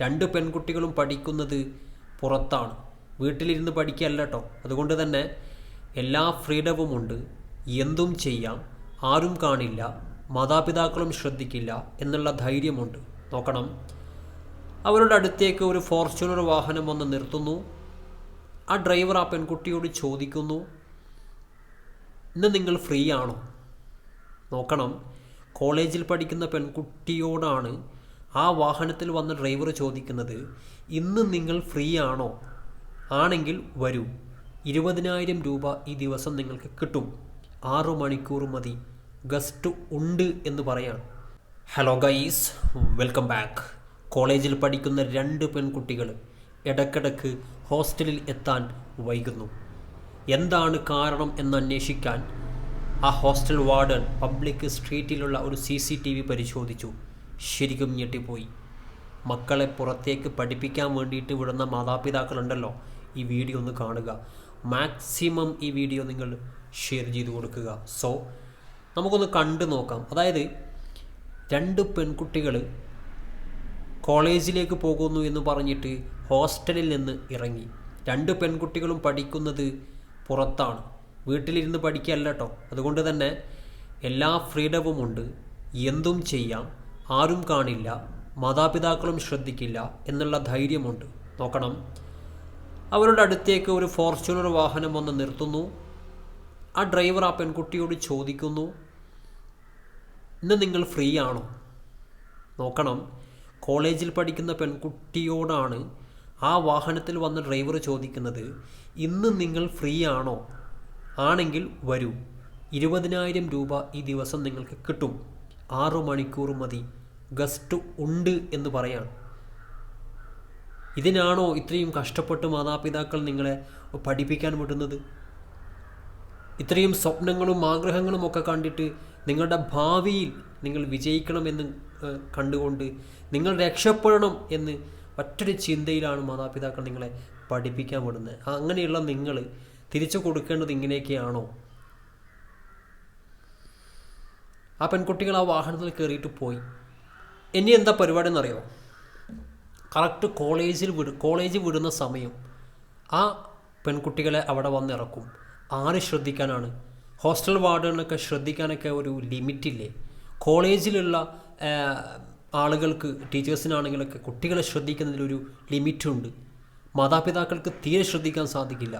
രണ്ട് പെൺകുട്ടികളും പഠിക്കുന്നത് പുറത്താണ്. വീട്ടിലിരുന്ന് പഠിക്കുകയല്ല കേട്ടോ അതുകൊണ്ട് തന്നെ എല്ലാ ഫ്രീഡവും ഉണ്ട്. എന്തും ചെയ്യാം. ആരും കാണില്ല. മാതാപിതാക്കളും ശ്രദ്ധിക്കില്ല എന്നുള്ള ധൈര്യമുണ്ട്. നോക്കണം. അവരുടെ അടുത്തേക്ക് ഒരു ഫോർച്യൂണർ വാഹനം വന്ന് നിർത്തുന്നു. ആ ഡ്രൈവർ ആ പെൺകുട്ടിയോട് ചോദിക്കുന്നു ഇന്ന് നിങ്ങൾ ഫ്രീ ആണോ നോക്കണം. കോളേജിൽ പഠിക്കുന്ന പെൺകുട്ടിയോടാണ് ആ വാഹനത്തിൽ വന്ന ഡ്രൈവർ ചോദിക്കുന്നത് ഇന്ന് നിങ്ങൾ ഫ്രീ ആണോ? ആണെങ്കിൽ വരൂ. ഇരുപതിനായിരം രൂപ ഈ ദിവസം നിങ്ങൾക്ക് കിട്ടും. ആറു മണിക്കൂർ മതി. ഗസ്റ്റ് ഉണ്ട് എന്ന് പറയാം ഹലോ ഗൈസ് വെൽക്കം ബാക്ക്. കോളേജിൽ പഠിക്കുന്ന രണ്ട് പെൺകുട്ടികൾ ഇടയ്ക്കിടയ്ക്ക് ഹോസ്റ്റലിൽ എത്താൻ വൈകുന്നു. എന്താണ് കാരണം എന്ന് അന്വേഷിക്കാൻ ആ ഹോസ്റ്റൽ വാർഡൻ പബ്ലിക് സ്ട്രീറ്റിലുള്ള ഒരു സി പരിശോധിച്ചു. ശരിക്കും ഞെട്ടിപ്പോയി. മക്കളെ പുറത്തേക്ക് പഠിപ്പിക്കാൻ വേണ്ടിയിട്ട് വിടുന്ന മാതാപിതാക്കളുണ്ടല്ലോ ഈ വീഡിയോ ഒന്ന് കാണുക. മാക്സിമം ഈ വീഡിയോ നിങ്ങൾ ഷെയർ ചെയ്ത് കൊടുക്കുക. സോ നമുക്കൊന്ന് കണ്ടു നോക്കാം. അതായത് രണ്ട് പെൺകുട്ടികൾ കോളേജിലേക്ക് പോകുന്നു എന്ന് പറഞ്ഞിട്ട് ഹോസ്റ്റലിൽ നിന്ന് ഇറങ്ങി. രണ്ട് പെൺകുട്ടികളും പഠിക്കുന്നത് പുറത്താണ്. വീട്ടിലിരുന്ന് പഠിക്കുക കേട്ടോ. അതുകൊണ്ട് തന്നെ എല്ലാ ഫ്രീഡവും ഉണ്ട്. എന്തും ചെയ്യാം. ആരും കാണില്ല മാതാപിതാക്കളും ശ്രദ്ധിക്കില്ല എന്നുള്ള ധൈര്യമുണ്ട്. നോക്കണം. അവരുടെ അടുത്തേക്ക് ഒരു ഫോർച്യൂണർ വാഹനം വന്ന് നിർത്തുന്നു. ആ ഡ്രൈവർ ആ പെൺകുട്ടിയോട് ചോദിക്കുന്നു ഇന്ന് നിങ്ങൾ ഫ്രീ ആണോ നോക്കണം. കോളേജിൽ പഠിക്കുന്ന പെൺകുട്ടിയോടാണ് ആ വാഹനത്തിൽ വന്ന ഡ്രൈവർ ചോദിക്കുന്നത് ഇന്ന് നിങ്ങൾ ഫ്രീ ആണോ ആണെങ്കിൽ വരൂ. ഇരുപതിനായിരം രൂപ ഈ ദിവസം നിങ്ങൾക്ക് കിട്ടും. ആറു മണിക്കൂർ മതി. ഗസ്റ്റ് ഉണ്ട് എന്ന് പറയാണ്. ഇതിനാണോ ഇത്രയും കഷ്ടപ്പെട്ട് മാതാപിതാക്കൾ നിങ്ങളെ പഠിപ്പിക്കാൻ വിടുന്നത്? ഇത്രയും സ്വപ്നങ്ങളും ആഗ്രഹങ്ങളും ഒക്കെ കണ്ടിട്ട് നിങ്ങളുടെ ഭാവിയിൽ നിങ്ങൾ വിജയിക്കണമെന്ന് കണ്ടുകൊണ്ട് നിങ്ങൾ രക്ഷപ്പെടണം എന്ന് ഒറ്റൊരു ചിന്തയിലാണ് മാതാപിതാക്കൾ നിങ്ങളെ പഠിപ്പിക്കാൻ വിടുന്നത്. അങ്ങനെയുള്ള നിങ്ങൾ തിരിച്ചു കൊടുക്കേണ്ടത് ഇങ്ങനെയൊക്കെയാണോ? ആ പെൺകുട്ടികൾ ആ വാഹനത്തിൽ കയറിയിട്ട് പോയി. ഇനി എന്താ പരിപാടി എന്നറിയോ? കറക്റ്റ് കോളേജിൽ വിടും കോളേജ് വിടുന്ന സമയം ആ പെൺകുട്ടികളെ അവിടെ വന്ന് ഇറക്കും ആര് ശ്രദ്ധിക്കാനാണ്? ഹോസ്റ്റൽ വാർഡുകളൊക്കെ ശ്രദ്ധിക്കാനൊക്കെ ഒരു ലിമിറ്റില്ലേ കോളേജിലുള്ള ആളുകൾക്ക് ടീച്ചേഴ്സിനാണെങ്കിലൊക്കെ കുട്ടികളെ ശ്രദ്ധിക്കുന്നതിലൊരു ലിമിറ്റുണ്ട് മാതാപിതാക്കൾക്ക് തീരെ ശ്രദ്ധിക്കാൻ സാധിക്കില്ല.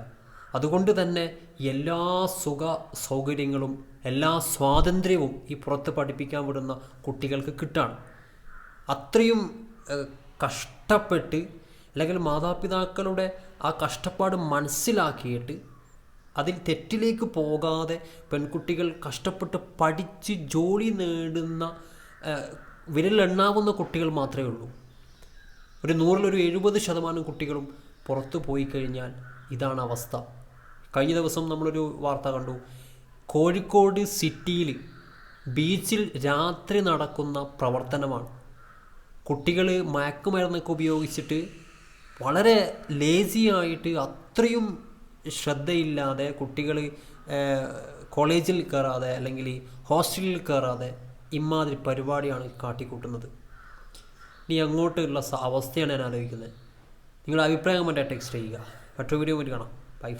അതുകൊണ്ട് തന്നെ എല്ലാ സുഖ സൗകര്യങ്ങളും എല്ലാ സ്വാതന്ത്ര്യവും ഈ പുറത്ത് പഠിപ്പിക്കാൻ വിടുന്ന കുട്ടികൾക്ക് കിട്ടാണ്. അത്രയും കഷ്ടപ്പെട്ട് അല്ലെങ്കിൽ മാതാപിതാക്കളുടെ ആ കഷ്ടപ്പാട് മനസ്സിലാക്കിയിട്ട് അതിൽ തെറ്റിലേക്ക് പോകാതെ പെൺകുട്ടികൾ കഷ്ടപ്പെട്ട് പഠിച്ച് ജോലി നേടുന്ന വിരലെണ്ണാവുന്ന കുട്ടികൾ മാത്രമേ ഉള്ളൂ. ഒരു നൂറിലൊരു എഴുപത് ശതമാനം കുട്ടികളും പുറത്തു പോയി കഴിഞ്ഞാൽ ഇതാണ് അവസ്ഥ. കഴിഞ്ഞ ദിവസം നമ്മളൊരു വാർത്ത കണ്ടു. കോഴിക്കോട് സിറ്റിയിൽ ബീച്ചിൽ രാത്രി നടക്കുന്ന പ്രവർത്തനമാണ്. കുട്ടികൾ മയക്കുമരുന്നൊക്കെ ഉപയോഗിച്ചിട്ട് വളരെ ലേസി ആയിട്ട് അത്രയും ശ്രദ്ധയില്ലാതെ കുട്ടികൾ കോളേജിൽ കയറാതെ അല്ലെങ്കിൽ ഹോസ്റ്റലിൽ കയറാതെ ഇമാതിരി പരിപാടിയാണ് കാട്ടിക്കൂട്ടുന്നത്. ഇനി അങ്ങോട്ടുള്ള അവസ്ഥയാണ് ഞാൻ ആലോചിക്കുന്നത്. നിങ്ങളുടെ അഭിപ്രായം മറ്റേ ടെക്സ്റ്റ് ചെയ്യുക. മറ്റൊരു വീഡിയോ വേണ്ടി കാണാം. ബൈ